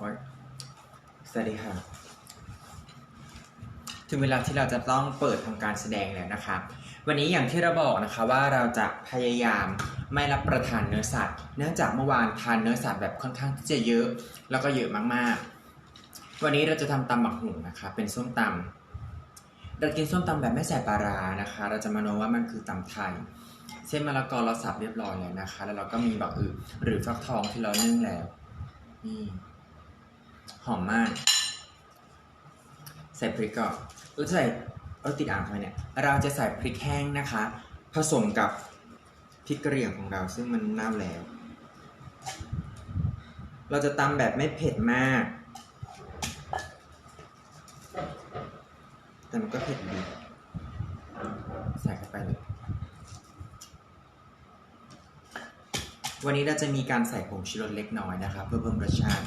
สวัสดีค่ะ ถึงเวลาที่เราจะต้องเปิดทำการแสดงแล้วนะคะ วันนี้อย่างที่เราบอกนะคะว่าเราจะพยายามไม่รับประทานเนื้อสัตว์ เนื่องจากเมื่อวานทานเนื้อสัตว์แบบค่อนข้างที่จะเยอะ แล้วก็เยอะมากๆ วันนี้เราจะทำตำบักหุ่งนะคะ เป็นส้มตำเรากินส้มตำแบบไม่ใส่ปลาร้านะคะ เราจะมาโนว่ามันคือตำไทย เส้นมะละกอเราสับเรียบร้อยแล้วนะคะ แล้วเราก็มีบักอึหรือฟักทองที่เรานึ่งแล้วนี่ หอมมาก ใส่พริกก่อนเราจะใส่เออติดอ่างทำไมเนี่ย เราจะใส่พริกแห้งนะคะ ผสมกับพริกกระเหรี่ยงของเราซึ่งมันเน่าแล้ว เราจะตำแบบไม่เผ็ดมาก แต่มันก็เผ็ดดี ใส่เข้าไปเลย วันนี้เราจะมีการใส่ผงชูรสเล็กน้อยนะคะ เพื่อเพิ่มรสชาติ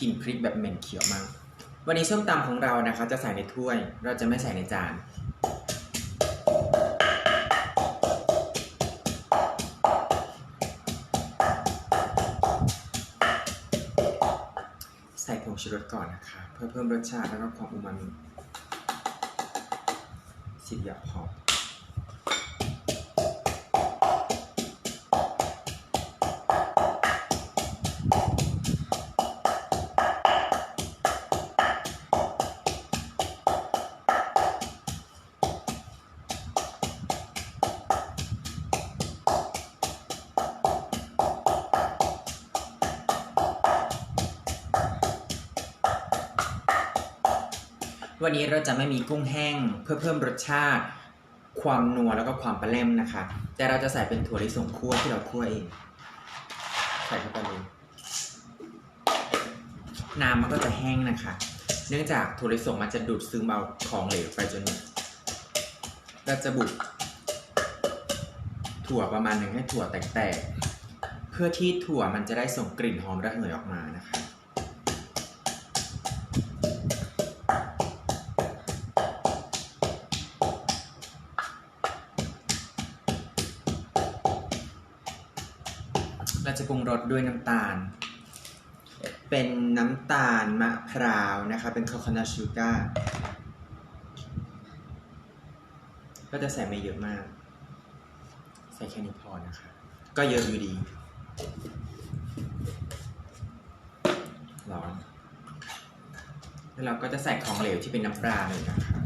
กลิ่นพริกแบบเหม็นเขียวมาก วันนี้ส้มตำของเรานะคะ จะใส่ในถ้วย เราจะไม่ใส่ในจาน ใส่ผงชูรสก่อนนะคะ เพื่อเพิ่มรสชาติแล้วก็ความอูมามิสิบหยาพอ วันนี้เราจะไม่มีกุ้งแห้งเพื่อเพิ่มรสชาติ ความนัวแล้วก็ความปลาแรมนะคะ แต่เราจะใส่เป็นถั่วลิสงคั่วที่เราคั่วเองใส่เข้าไปเลยน้ำมันก็จะแห้งนะคะ เนื่องจากถั่วลิสงมันจะดูดซึมเอาของเหลวไปจนหมดเราจะบุกถั่วประมาณหนึ่งให้ถั่วแตกๆ เพื่อที่ถั่วมันจะได้ส่งกลิ่นหอมระเหยออกมานะคะ เราจะปรุงรสด้วยน้ำตาล เป็นน้ำตาลมะพร้าวนะคะ เป็นโคคอนัทชูการ์ก็จะใส่ไม่เยอะมาก ใส่แค่นี้พอนะคะ ก็เยอะอยู่ดีร้อนแล้วเราก็จะใส่ของเหลวที่เป็นน้ำปลาเลยนะคะ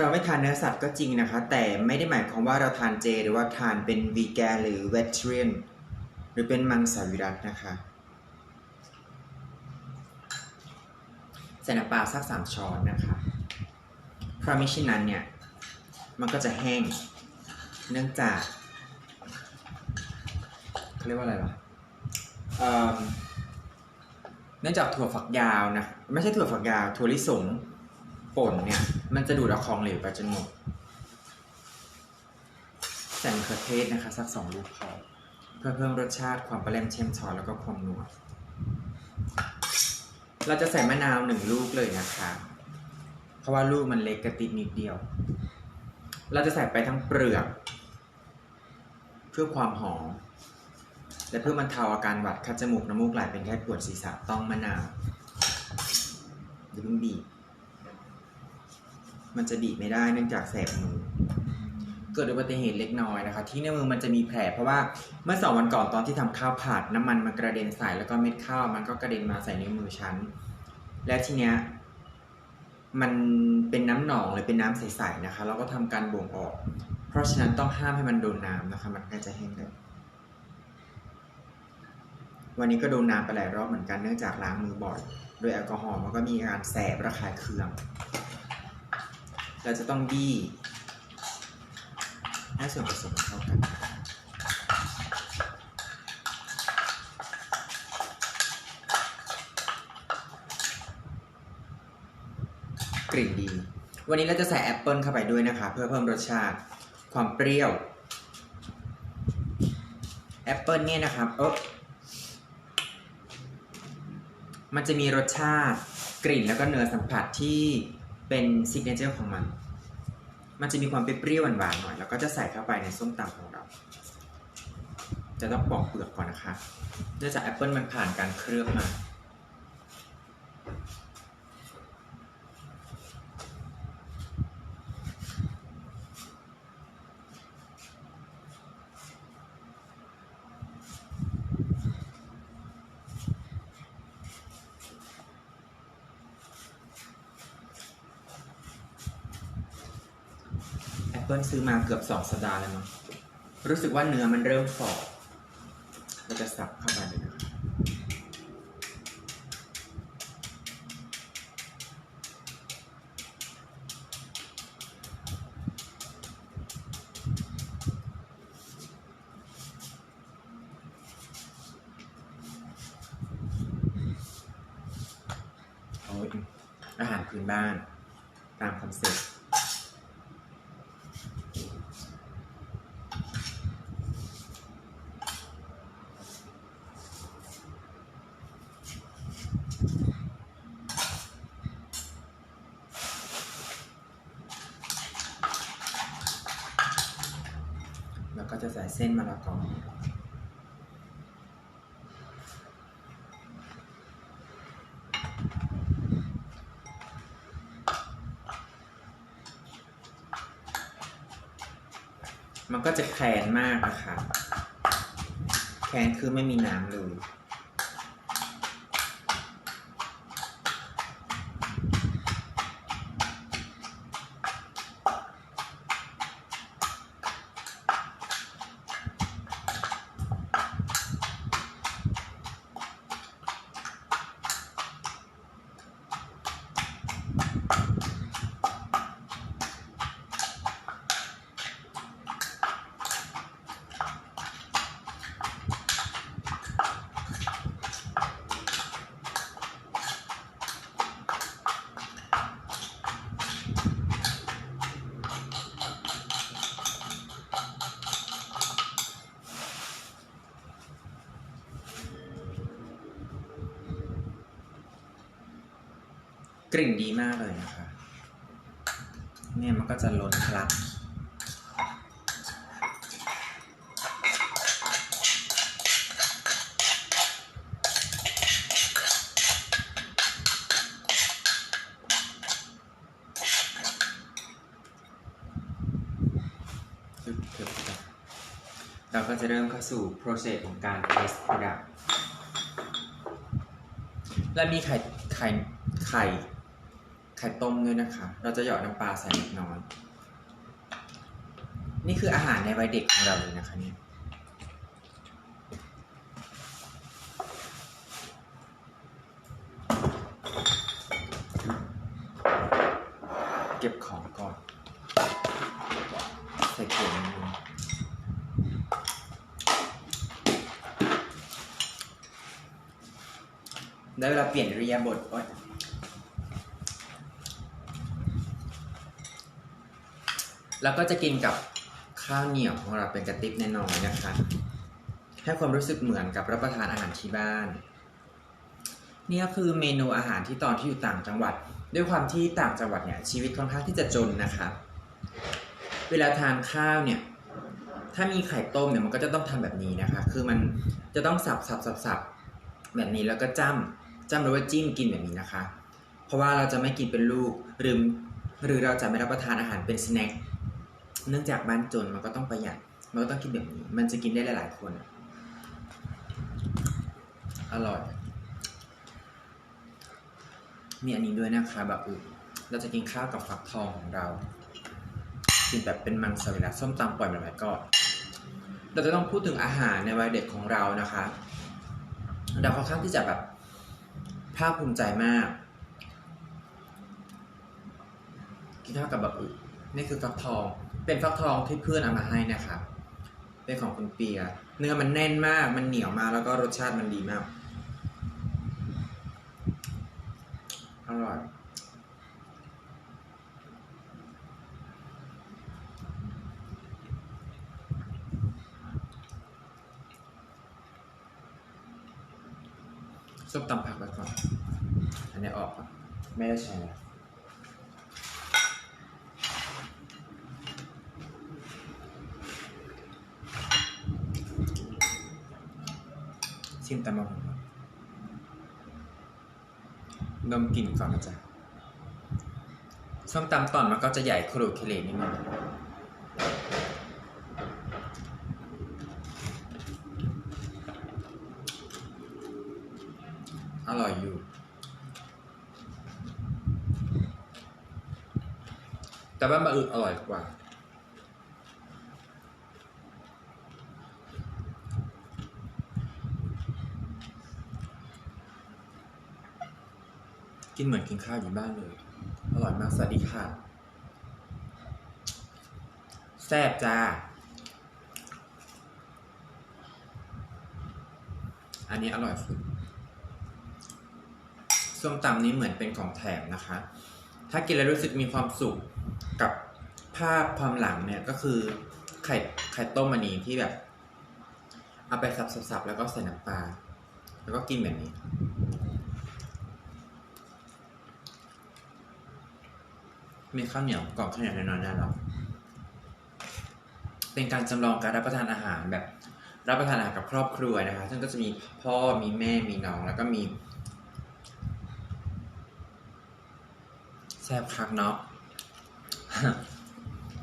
เราไม่ทานเนื้อสัตว์ก็จริงนะคะ แต่ไม่ได้หมายความว่าเราทานเจ หรือว่าทานเป็นวีแกนหรือเวทเรียนหรือเป็นมังสวิรัตนะคะใส่น้ำปลาสักสามช้อนนะคะเพราะมิฉะนั้นเนี่ย มันก็จะแห้ง เนื่องจากเขาเรียกว่าอะไรวะเอิ่มเนื่องจากถั่วฝักยาวนะ ไม่ใช่ถั่วฝักยาว ถั่วลิสงป่นเนี่ย มันจะดูดเอาของเหลวไปจนหมดใส่มะเขือเทศนะคะสักสองลูกพอเพื่อเพิ่มรสชาติความเปรี้ยวเช่มช้อนแล้วก็ความนัวเราจะใส่มะนาวหนึ่งลูกเลยนะคะ เพราะว่าลูกมันเล็กกระติดนิดเดียว เราจะใส่ไปทั้งเปลือก เพื่อความหอม และเพื่อบรรเทาอาการหวัดคัดจมูกน้ำมูกไหลเป็นแค่ปวดศีรษะต้องมะนาวอย่าเพิ่งบีบ มันจะบีบไม่ได้เนื่องจากแสบมือ เกิดอุบัติเหตุเล็กน้อยนะคะ ที่ในมือมันจะมีแผลเพราะว่าเมื่อสองวันก่อนตอนที่ทำข้าวผัดน้ำมันมันกระเด็นใส่แล้วก็เม็ดข้าวมันก็กระเด็นมาใส่นิ้วมือฉันและทีเนี้ยมันเป็นน้ำหนองหรือเป็นน้ำใสๆนะคะ เราก็ทำการบ่งออก เพราะฉะนั้นต้องห้ามให้มันโดนน้ำนะคะ มันก็จะแห้งเลยวันนี้ก็โดนน้ำไปหลายรอบเหมือนกันเนื่องจากล้างมือบ่อยโดยแอลกอฮอล์มันก็มีอาการแสบระคายเคือง เราจะต้องบี้ให้ส่วนผสมเข้ากันกลิ่นดี วันนี้เราจะใส่แอปเปิลเข้าไปด้วยนะคะ เพื่อเพิ่มรสชาติความเปรี้ยวแอปเปิลเนี่ยนะครับเออมันจะมีรสชาติกลิ่นแล้วก็เนื้อสัมผัสที่ เป็นซิกเนเจอร์ของมัน มันจะมีความเปรี้ยวหวานๆหน่อย แล้วก็จะใส่เข้าไปในส้มตำของเรา จะต้องปอกเปลือกก่อนนะคะ เนื่องจากแอปเปิลมันผ่านการเคลือบมา แอปเปิลซื้อมาเกือบสองสัปดาห์แล้วมั้งรู้สึกว่าเนื้อมันเริ่มฝ่อเราจะสับเข้าไปเลยนะครับโอ้ยอาหารพื้นบ้าน ตามคอนเซ็ปต์ แล้วก็จะใส่เส้นมะละกอมันก็จะแข็งมากนะคะแข็งคือไม่มีน้ำเลย ลิ่นดีมากเลยนะคะ เนี่ยมันก็จะล้นทะลักปึ๊บเราก็จะเริ่มเข้าสู่ process ของการ test product และมีไข่ไข่ไข่ ไข่ต้มด้วยนะคะ เราจะหยอดน้ำปลาใส่เล็กน้อย นี่คืออาหารในวัยเด็กของเราเลยนะคะเนี่ยเก็บของก่อน ใส่เกลือได้เวลาเปลี่ยนริยาบถโอ๊ย แล้วก็จะกินกับข้าวเหนียวของเราเป็นกระติบแน่นอนนะคะ ให้ความรู้สึกเหมือนกับรับประทานอาหารที่บ้าน นี่ก็คือเมนูอาหารที่ตอนที่อยู่ต่างจังหวัด ด้วยความที่ต่างจังหวัดเนี่ยชีวิตค่อนข้างที่จะจนนะคะเวลาทานข้าวเนี่ย ถ้ามีไข่ต้มเนี่ยมันก็จะต้องทำแบบนี้นะคะ คือมันจะต้องสับสับสับสับแบบนี้แล้วก็จ้ำจ้ำหรือว่าจิ้มกินแบบนี้นะคะ เพราะว่าเราจะไม่กินเป็นลูกหรือหรือเราจะไม่รับประทานอาหารเป็นสแน็ค เนื่องจากบ้านจนมันก็ต้องประหยัด มันก็ต้องกินแบบนี้ มันจะกินได้หลาย ๆ คน อร่อย มีอันนี้ด้วยนะคะแบบอื่นเราจะกินข้าวกับฟักทองของเรา กินแบบเป็นมังสวิรัตส้มตำปล่อยมันไว้ก่อนเราจะต้องพูดถึงอาหารในวัยเด็กของเรานะคะ เราค่อนข้างที่จะแบบภาคภูมิใจมาก กินข้าวกับแบบอื่น นี่คือฟักทอง เป็นฟักทองที่เพื่อนเอามาให้นะครับเป็นของคุณเปีย เนื้อมันแน่นมาก มันเหนียวมากแล้วก็รสชาติมันดีมาก อร่อย ซุปตำผักไว้ก่อน อันนี้ออกไม่ได้ใช้ กินก่อนนะจ๊ะส้มตำตอนมันก็จะใหญ่ครเคเลนิดนึงอร่อยอยู่ แต่ว่ามาอึอร่อยกว่า กินเหมือนกินข้าวอยู่บ้านเลย อร่อยมาก สวัสดีค่ะ แซ่บจ้า อันนี้อร่อยสุด ส้มตำนี้เหมือนเป็นของแถมนะคะ ถ้ากินแล้วรู้สึกมีความสุขกับภาพความหลังเนี่ยก็คือไข่ไข่ต้มมันนี้ที่แบบ เอาไปสับๆๆแล้วก็ใส่น้ำปลาแล้วก็กินแบบนี้ มีข้าวเหนียวกล่องข้าวเหนียวน้อยๆน่ารักเป็นการจำลองการรับประทานอาหารแบบ รับประทานอาหารกับครอบครัวนะคะ ซึ่งก็จะมีพ่อมีแม่มีน้องแล้วก็มีแซ่บคักเนาะ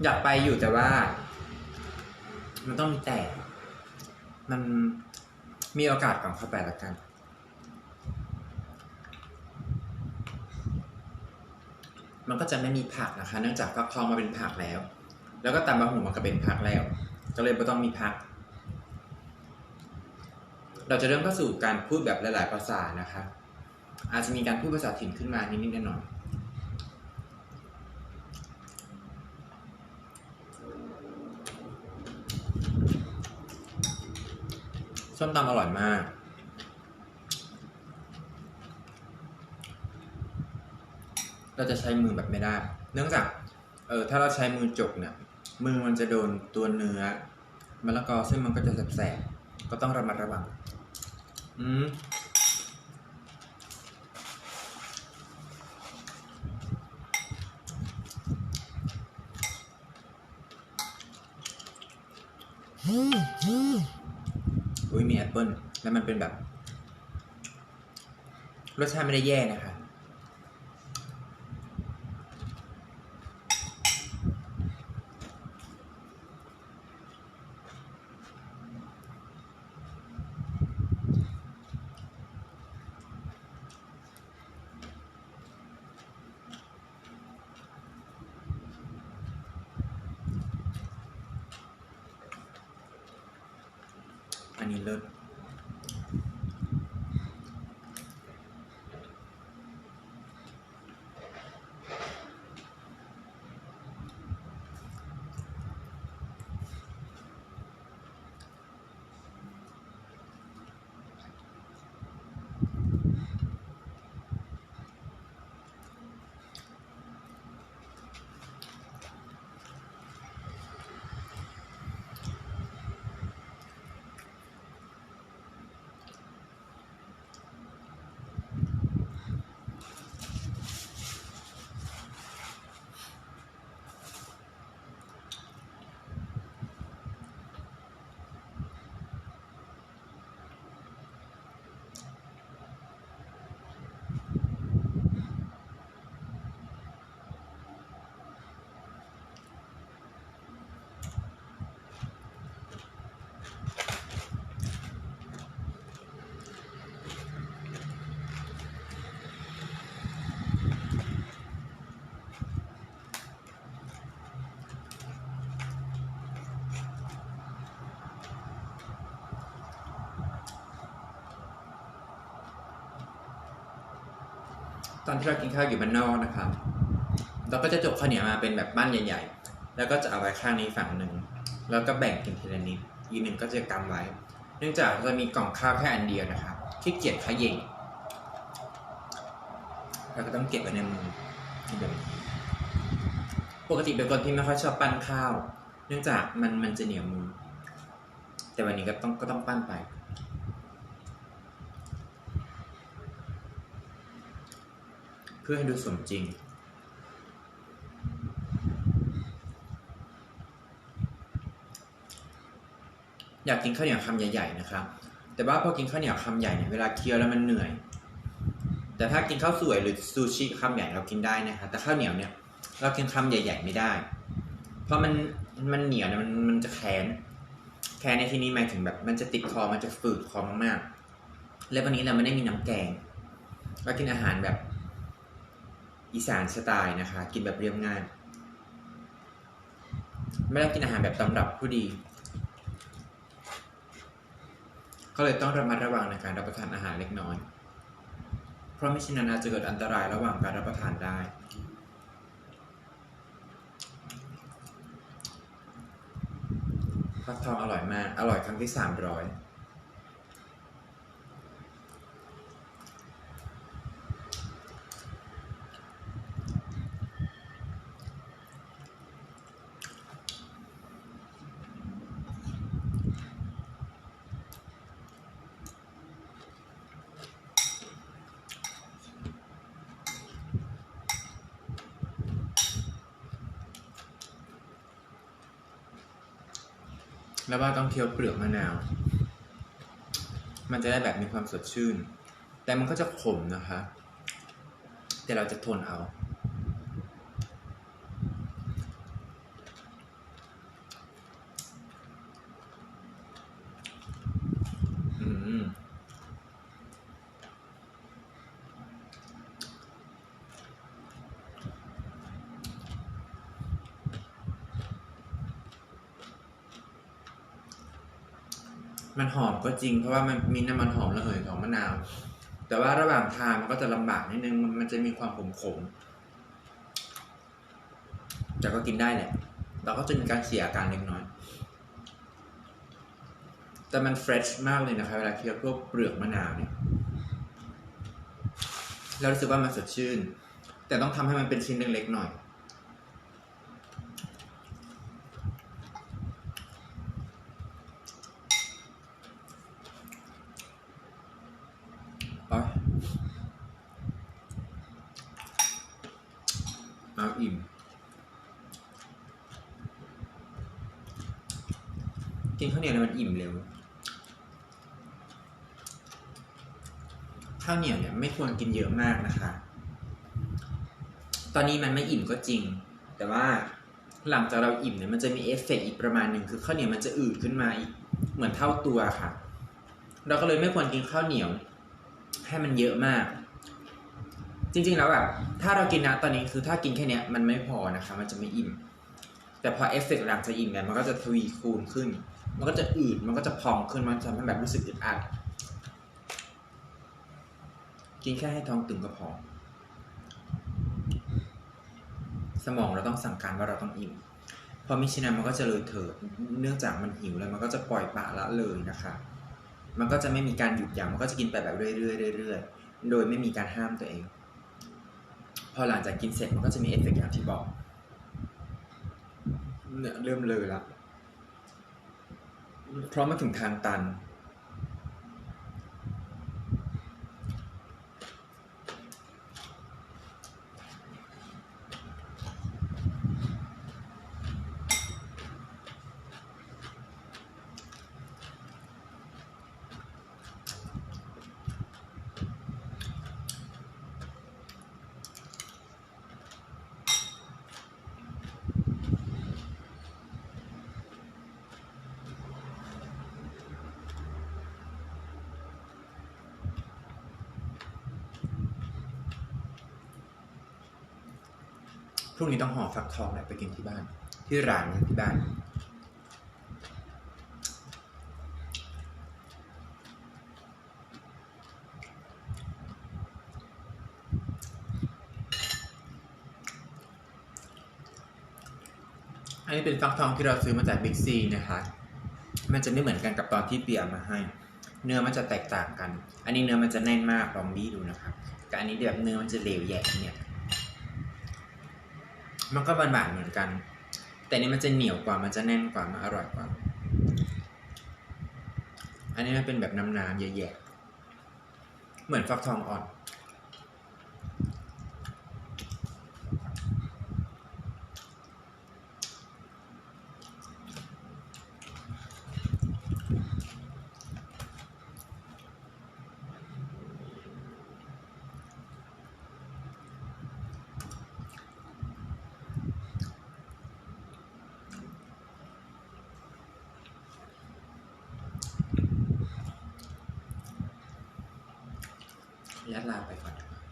อยากไปอยู่แต่ว่า มันต้องมีแต่ มันมีโอกาสก่อนเข้าไปแล้วกัน มันก็จะไม่มีผักนะคะ เนื่องจากฟักทองมาเป็นผักแล้ว แล้วก็ตำบะหุ่งมันก็เป็นผักแล้ว ก็เลยไม่ต้องมีผัก เราจะเริ่มเข้าสู่การพูดแบบหลาย ๆ ภาษานะคะ อาจจะมีการพูดภาษาถิ่นขึ้นมานิด ๆ หน่อยๆส้มตำอร่อยมาก เราจะใช้มือแบบไม่ได้ เนื่องจากเออถ้าเราใช้มือจกเนี่ยมือมันจะโดนตัวเนื้อมะละกอซึ่งมันก็จะแสบๆก็ต้องระมัดระวังอืมอุ้ยมีแอปเปิ้ลแล้วมันเป็นแบบ รสชาติไม่ได้แย่นะคะ อันนี้ ตอนที่เรากินข้าวอยู่บ้านนอกนะครับเราก็จะจบข้าวเหนียวมาเป็นแบบบ้านใหญ่ ๆ แล้วก็จะเอาไว้ข้างนี้ฝั่งหนึ่งแล้วก็แบ่งกินทีละนิดอีกหนึ่งก็จะกำไว้ เนื่องจากเรามีกล่องข้าวแค่อันเดียวนะครับที่เกียจขย่งเราก็ต้องเก็บไว้ในมือแบบปกติเป็นคนที่ไม่ค่อยชอบปั้นข้าว เนื่องจากมันมันจะเหนียวมือ แต่วันนี้ก็ต้องก็ต้องปั้นไป พื่อให้ดูสมจริง อยากกินข้าวเหนียวคำใหญ่ๆนะครับ แต่ว่าพอกินข้าวเหนียวคำใหญ่เนี่ยเวลาเคี้ยวแล้วมันเหนื่อย แต่ถ้ากินข้าวสวยหรือซูชิคำใหญ่เรากินได้นะครับแต่ข้าวเหนียวเนี่ยเรากินคำใหญ่ ๆ ไม่ได้ เพราะมันมันเหนียวเนี่ยมันมันจะแข็งแข็งในที่นี้หมายถึงแบบมันจะติดคอมันจะฝืดคอมากๆ และวันนี้เราไม่ได้มีน้ำแกงเรากินอาหารแบบ อีสานสไตล์นะคะ กินแบบเรียบง่าย ไม่ได้กินอาหารแบบตำรับผู้ดี ก็เลยต้องระมัดระวังในการรับประทานอาหารเล็กน้อย เพราะไม่เช่นนั้นอาจจะเกิดอันตรายระหว่างการรับประทานได้ฟักทองอร่อยมาก อร่อยครั้งที่สามร้อย แล้วว่าต้องเคี้ยวเปลือกมะนาว มันจะได้แบบมีความสดชื่น แต่มันก็จะขมนะคะ แต่เราจะทนเอา อืม มันหอมก็จริง เพราะว่ามันมีน้ำมันหอมระเหยของมะนาว แต่ว่าระหว่างทานมันก็จะลำบากนิดนึงมันจะมีความขมขมแต่ก็กินได้แหละเราก็จะมีการเสียอาการเล็กน้อย แต่มันเฟรชมากเลยนะคะเวลาเคี้ยวพวกเปลือกมะนาวเนี่ยเรารู้สึกว่ามันสดชื่น แต่ต้องทำให้มันเป็นชิ้นเล็กๆหน่อย ไปเอิ่ม กินข้าวเหนียวมันอิ่มเร็ว ข้าวเหนียวเนี่ยไม่ควรกินเยอะมากนะคะ ตอนนี้มันไม่อิ่มก็จริง แต่ว่าหลังจากเราอิ่มเนี่ยมันจะมีเอฟเฟกต์อีกประมาณหนึ่งคือข้าวเหนียวมันจะอืดขึ้นมาอีกเหมือนเท่าตัวค่ะ เราก็เลยไม่ควรกินข้าวเหนียวให้มันเยอะมาก จริงๆแล้วแบบถ้าเรากินนะตอนนี้คือถ้ากินแค่เนี้ยมันไม่พอนะคะ มันจะไม่อิ่ม แต่พอเอฟเฟกต์หลังจากอิ่มเนี่ยมันก็จะทวีคูณขึ้น มันก็จะอืดมันก็จะพองขึ้นมันจะทำให้แบบรู้สึกอึดอัดกินแค่ให้ท้องตึงก็พอ สมองเราต้องสั่งการว่าเราต้องอิ่มพอมิฉะนั้นมันก็จะเลยเถิดเนื่องจากมันหิวแล้วมันก็จะปล่อยปละละเลยนะคะ มันก็จะไม่มีการหยุดยั้งมันก็จะกินไปแบบเรื่อยๆเรื่อยๆโดยไม่มีการห้ามตัวเอง อหลังจากกินเสร็จมันก็จะมีเอฟเฟกต์อย่างที่บอก เนี่ยเริ่มเลยละเพราะมาถึงทางตัน พรุ่งนี้ต้องห่อฟักทองแหละไปกินที่บ้าน ที่ร้านที่บ้าน อันนี้เป็นฟักทองที่เราซื้อมาจากบิ๊กซีนะคะ มันจะไม่เหมือนกันกับตอนที่เปียมาให้ เนื้อมันจะแตกต่างกัน อันนี้เนื้อมันจะแน่นมากลองบี้ดูนะครับกับอันนี้แบบเนื้อมันจะเหลวแหยกเนี่ย มันก็หวานๆเหมือนกัน แต่นนี้มันจะเหนียวกว่ามันจะแน่นกว่ามันอร่อยกว่า อันนี้มันเป็นแบบน้ำๆแย่ๆเหมือนฟักทองอ่อน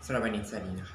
สำหรับวันนี้สวัสดีนะคะ